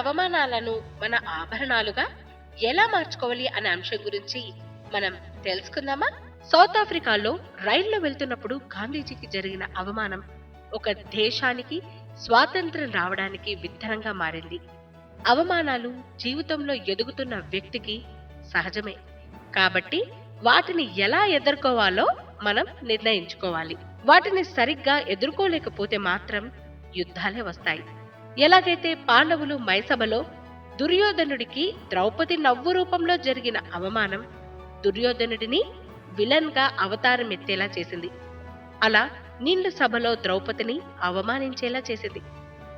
అవమానాలను మన ఆభరణాలుగా ఎలా మార్చుకోవాలి అనే అంశం గురించి మనం తెలుసుకుందామా? సౌత్ ఆఫ్రికాలో రైల్లో వెళ్తున్నప్పుడు గాంధీజీకి జరిగిన అవమానం ఒక దేశానికి స్వాతంత్రం రావడానికి విత్తనంగా మారింది. అవమానాలు జీవితంలో ఎదుగుతున్న వ్యక్తికి సహజమే. కాబట్టి వాటిని ఎలా ఎదుర్కోవాలో మనం నిర్ణయించుకోవాలి. వాటిని సరిగ్గా ఎదుర్కోలేకపోతే మాత్రం యుద్ధాలే వస్తాయి. ఎలాగైతే పాండవులు మైసభలో దుర్యోధనుడికి ద్రౌపది నవ్వు రూపంలో జరిగిన అవమానం దుర్యోధనుడిని విలన్గా అవతారం ఎత్తేలా చేసింది. అలా నిండు సభలో ద్రౌపదిని అవమానించేలా చేసింది.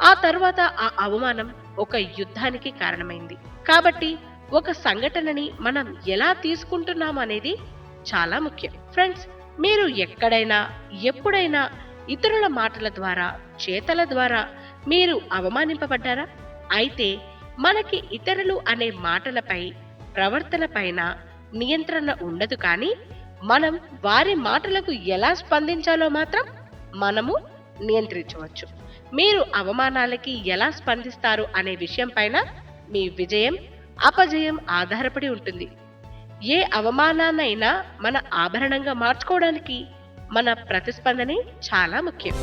ఆ తర్వాత ఆ అవమానం ఒక యుద్ధానికి కారణమైంది. కాబట్టి ఒక సంఘటనని మనం ఎలా తీసుకుంటున్నాం అనేది చాలా ముఖ్యం. ఫ్రెండ్స్ మీరు ఎక్కడైనా ఎప్పుడైనా ఇతరుల మాటల ద్వారా చేతల ద్వారా మీరు అవమానింపబడ్డారా? అయితే మనకి ఇతరులు అనే మాటలపై ప్రవర్తన పైన నియంత్రణ ఉండదు కానీ మనం వారి మాటలకు ఎలా స్పందించాలో మాత్రం మనము నియంత్రించవచ్చు. మీరు అవమానాలకి ఎలా స్పందిస్తారు అనే విషయం పైన మీ విజయం అపజయం ఆధారపడి ఉంటుంది. ఏ అవమానాన్నైనా మన ఆభరణంగా మార్చుకోవడానికి మన ప్రతిస్పందనే చాలా ముఖ్యం.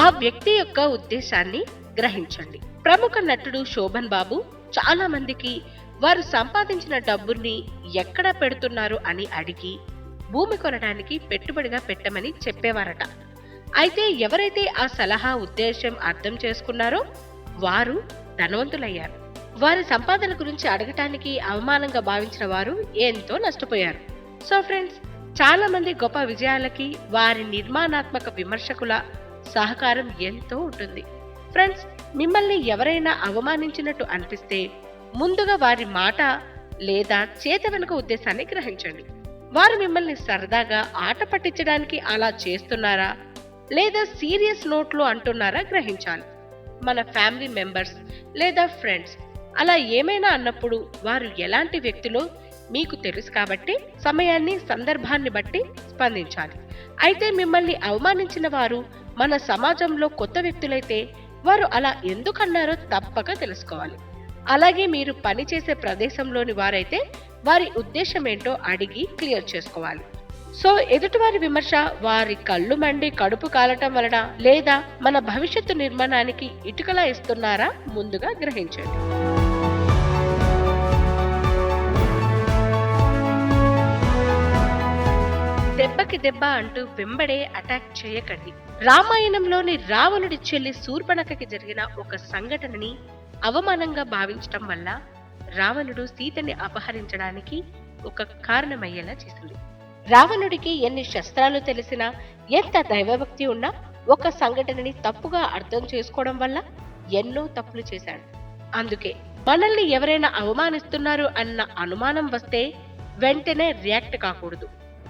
ఆ వ్యక్తి యొక్క ఉద్దేశాన్ని గ్రహించండి. ప్రముఖ నటుడు శోభన్ బాబు చాలా మందికి వారు సంపాదించిన డబ్బుల్ని ఎక్కడ పెడుతున్నారు అని అడిగి భూమి కొనడానికి పెట్టుబడిగా పెట్టమని చెప్పేవారట. అయితే ఎవరైతే ఆ సలహా ఉద్దేశం అర్థం చేసుకున్నారో వారు ధనవంతులయ్యారు. వారి సంపాదన గురించి అడగటానికి అవమానంగా భావించిన వారు ఎంతో నష్టపోయారు. సో ఫ్రెండ్స్ చాలా మంది గొప్ప విజయాలకి వారి నిర్మాణాత్మక విమర్శకుల సహకారం ఎంతో ఉంటుంది. ఫ్రెండ్స్ మిమ్మల్ని ఎవరైనా అవమానించినట్టు అనిపిస్తే ముందుగా వారి మాట లేదా చేత వెనుక ఉద్దేశాన్ని గ్రహించండి. వారు మిమ్మల్ని సరదాగా ఆట పట్టించడానికి అలా చేస్తున్నారా? లేదా సీరియస్ నోట్లో అంటున్నారా? గ్రహించాలి. మన ఫ్యామిలీ మెంబర్స్ లేదా ఫ్రెండ్స్ అలా ఏమైనా అన్నప్పుడు వారు ఎలాంటి వ్యక్తిలో మీకు తెలుసు కాబట్టి సమయాన్ని సందర్భాన్ని బట్టి స్పందించాలి. అయితే మిమ్మల్ని అవమానించిన వారు మన సమాజంలో కొత్త వ్యక్తులైతే వారు అలా ఎందుకన్నారో తప్పక తెలుసుకోవాలి. అలాగే మీరు పనిచేసే ప్రదేశంలోని వారైతే వారి ఉద్దేశం ఏంటో అడిగి క్లియర్ చేసుకోవాలి. సో ఎదుటివారి విమర్శ వారి కళ్ళు మండి కడుపు కాలటం వలన లేదా మన భవిష్యత్తు నిర్మాణానికి ఇటుకలా ఇస్తున్నారా ముందుగా గ్రహించండి. దెబ్బకి దెబ్బ అంటూ వెంబడే అటాక్ చేయకండి. రామాయణంలోని రావణుడి చెల్లి శూర్పణఖకి జరిగిన ఒక సంఘటనని అవమానంగా భావించటం వల్ల రావణుడు సీతని అపహరించడానికి ఒక కారణమయ్యేలా చేసింది. రావణుడికి ఎన్ని శస్త్రాలు తెలిసినా ఎంత దైవభక్తి ఉన్నా ఒక సంఘటనని తప్పుగా అర్థం చేసుకోవడం వల్ల ఎన్నో తప్పులు చేశాడు. అందుకే మనల్ని ఎవరైనా అవమానిస్తున్నారు అన్న అనుమానం వస్తే వెంటనే రియాక్ట్ కాకూడదు.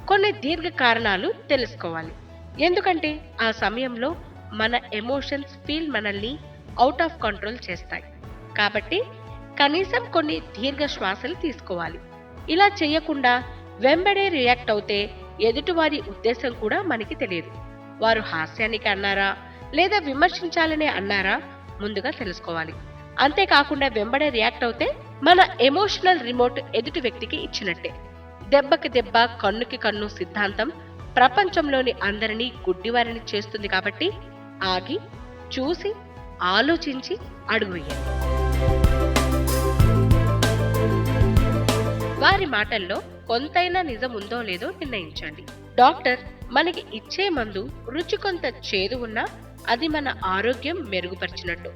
కొన్ని దీర్ఘ కారణాలు తెలుసుకోవాలి. ఎందుకంటే ఆ సమయంలో మన ఎమోషన్స్ ఫీల్ మనల్ని అవుట్ ఆఫ్ కంట్రోల్ చేస్తాయి. కాబట్టి కనీసం కొన్ని దీర్ఘ శ్వాసలు తీసుకోవాలి. ఇలా చేయకుండా వెంబడే రియాక్ట్ అవుతే ఎదుటివారి ఉద్దేశం కూడా మనకి తెలియదు. వారు హాస్యానికి అన్నారా? లేదా విమర్శించాలనే అన్నారా? ముందుగా తెలుసుకోవాలి. అంతేకాకుండా వెంబడే రియాక్ట్ అవుతే మన ఎమోషనల్ రిమోట్ ఎదుటి వ్యక్తికి ఇచ్చినట్టే. దెబ్బకి దెబ్బ కన్నుకి కన్ను సిద్ధాంతం ప్రపంచంలోని అందరినీ గుడ్డివారిని చేస్తుంది కాబట్టి ఆగి చూసి ఆలోచించి అడుగు వేయండి వారి మాటల్లో కొంతైనా నిజం ఉందో లేదో నిర్ణయించండి. డాక్టర్ మనకి ఇచ్చే మందు రుచి కొంత చేదు ఉన్నా అది మన ఆరోగ్యం మెరుగుపరిచినట్టు.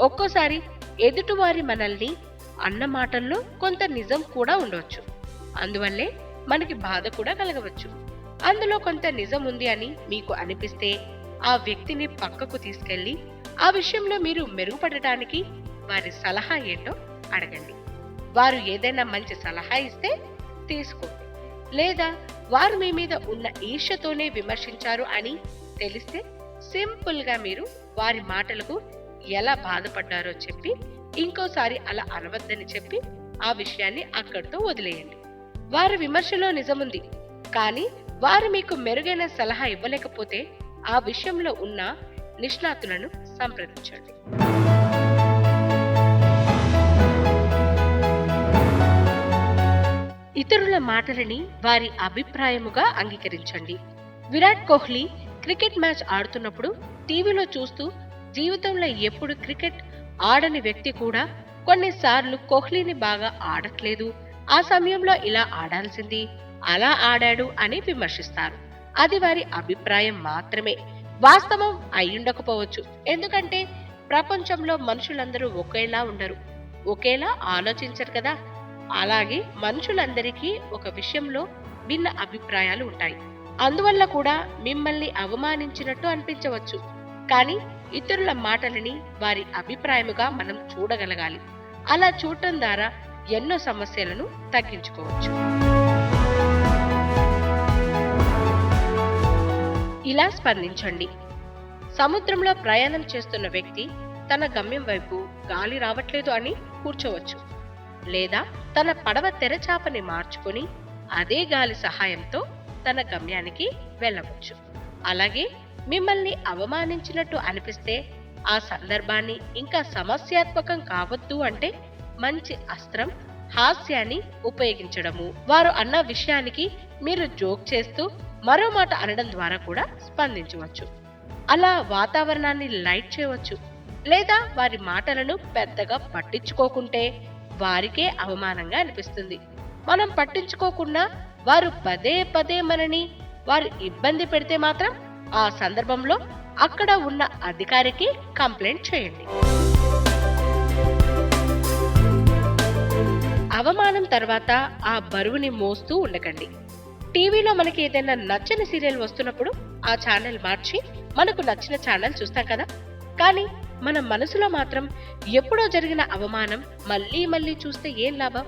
ఒక్కోసారి ఎదుటివారి మనల్ని అన్న మాటల్లో కొంత నిజం కూడా ఉండవచ్చు. అందువల్లే మనకి బాధ కూడా కలగవచ్చు. అందులో కొంత నిజం ఉంది అని మీకు అనిపిస్తే ఆ వ్యక్తిని పక్కకు తీసుకెళ్ళి ఆ విషయంలో మీరు మెరుగుపడటానికి వారి సలహా ఏంటో అడగండి. వారు ఏదైనా మంచి సలహా ఇస్తే తీసుకోండి. లేదా వారు మీ మీద ఉన్న ఈర్ష్యతోనే విమర్శించారు అని తెలిస్తే సింపుల్గా మీరు వారి మాటలకు ఎలా బాధపడ్డారో చెప్పి ఇంకోసారి అలా అనవద్దని చెప్పి ఆ విషయాన్ని అక్కడితో వదిలేయండి. వారి విమర్శలో నిజముంది. కానీ వారు మీకు మెరుగైన సలహా ఇవ్వలేకపోతే ఆ విషయంలో ఉన్న నిష్ణాతులను సంప్రదించండి. ఇతరుల మాటలని వారి అభిప్రాయముగా అంగీకరించండి. విరాట్ కోహ్లీ క్రికెట్ మ్యాచ్ ఆడుతున్నప్పుడు టీవీలో చూస్తూ జీవితంలో ఎప్పుడు క్రికెట్ ఆడని వ్యక్తి కూడా కొన్నిసార్లు కోహ్లీని బాగా ఆడట్లేదు ఆ సమయంలో ఇలా ఆడాల్సింది అలా ఆడాడు అని విమర్శిస్తారు. అది వారి అభిప్రాయం మాత్రమే. వాస్తవం అయ్యుండకపోవచ్చు. ఎందుకంటే ప్రపంచంలో మనుషులందరూ ఒకేలా ఉండరు. ఒకేలా ఆలోచించరు కదా. అలాగే మనుషులందరికీ ఒక విషయంలో భిన్న అభిప్రాయాలు ఉంటాయి. అందువల్ల కూడా మిమ్మల్ని అవమానించినట్టు అనిపించవచ్చు. కానీ ఇతరుల మాటలని వారి అభిప్రాయముగా మనం చూడగలగాలి. అలా చూడటం ద్వారా ఎన్నో సమస్యలను తగ్గించుకోవచ్చు. ఇలా స్పందించండి. సముద్రంలో ప్రయాణం చేస్తున్న వ్యక్తి తన గమ్యం వైపు గాలి రావట్లేదు అని కూర్చోవచ్చు. లేదా తన పడవ తెరచాపని మార్చుకొని అదే గాలి సహాయంతో తన గమ్యానికి వెళ్ళవచ్చు. అలాగే మిమ్మల్ని అవమానించినట్టు అనిపిస్తే ఆ సందర్భాన్ని ఇంకా సమస్యాత్మకం కావద్దు అంటే మంచి అస్త్రం హాస్యాన్ని ఉపయోగించడము. వారు అన్న విషయానికి మీరు జోక్ చేస్తూ మరో మాట అనడం ద్వారా కూడా స్పందించవచ్చు. అలా వాతావరణాన్ని లైట్ చేయవచ్చు. లేదా వారి మాటలను పెద్దగా పట్టించుకోకుంటే వారికే అవమానంగా అనిపిస్తుంది. మనం పట్టించుకోకుండా వారు పదే పదే మనని వారు ఇబ్బంది పెడితే మాత్రం ఆ సందర్భంలో అక్కడ ఉన్న అధికారికి కంప్లైంట్ చేయండి. అవమానం తర్వాత ఆ బరువుని మోస్తూ ఉండకండి. టీవీలో మనకి ఏదైనా నచ్చని సీరియల్ వస్తున్నప్పుడు ఆ ఛానల్ మార్చి మనకు నచ్చిన ఛానల్ చూస్తాం కదా. కానీ మన మనసులో మాత్రం ఎప్పుడో జరిగిన అవమానం మళ్ళీ మళ్ళీ చూస్తే ఏం లాభం?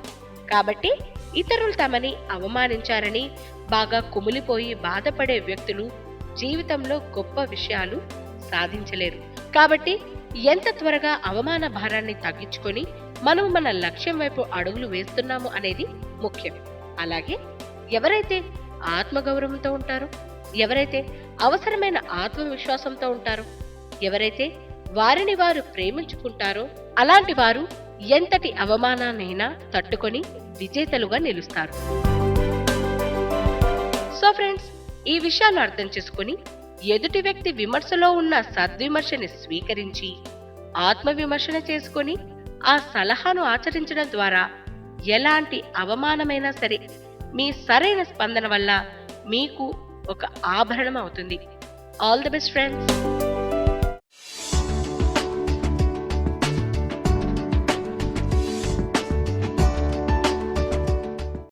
కాబట్టి ఇతరులు తమని అవమానించారని బాగా కుమిలిపోయి బాధపడే వ్యక్తులు జీవితంలో గొప్ప విషయాలు సాధించలేరు. కాబట్టి ఎంత త్వరగా అవమాన భారాన్ని తగ్గించుకొని మనం మన లక్ష్యం వైపు అడుగులు వేస్తున్నాము అనేది ముఖ్యం అలాగే ఎవరైతే ఆత్మగౌరవంతో ఉంటారో ఎవరైతే అవసరమైన ఆత్మవిశ్వాసంతో ఉంటారో ఎవరైతే వారిని వారు ప్రేమించుకుంటారో అలాంటి వారు ఎంతటి అవమానాన్నైనా తట్టుకొని విజేతలుగా నిలుస్తారు. సో ఫ్రెండ్స్ ఈ విషయాలు అర్థం చేసుకుని ఎదుటి వ్యక్తి విమర్శలో ఉన్న సద్విమర్శని స్వీకరించి ఆత్మవిమర్శన చేసుకొని ఆ సలహాను ఆచరించడం ద్వారా ఎలాంటి అవమానమైనా సరే మీ సరైన స్పందన వల్ల మీకు ఒక ఆభరణం అవుతుంది. All the best friends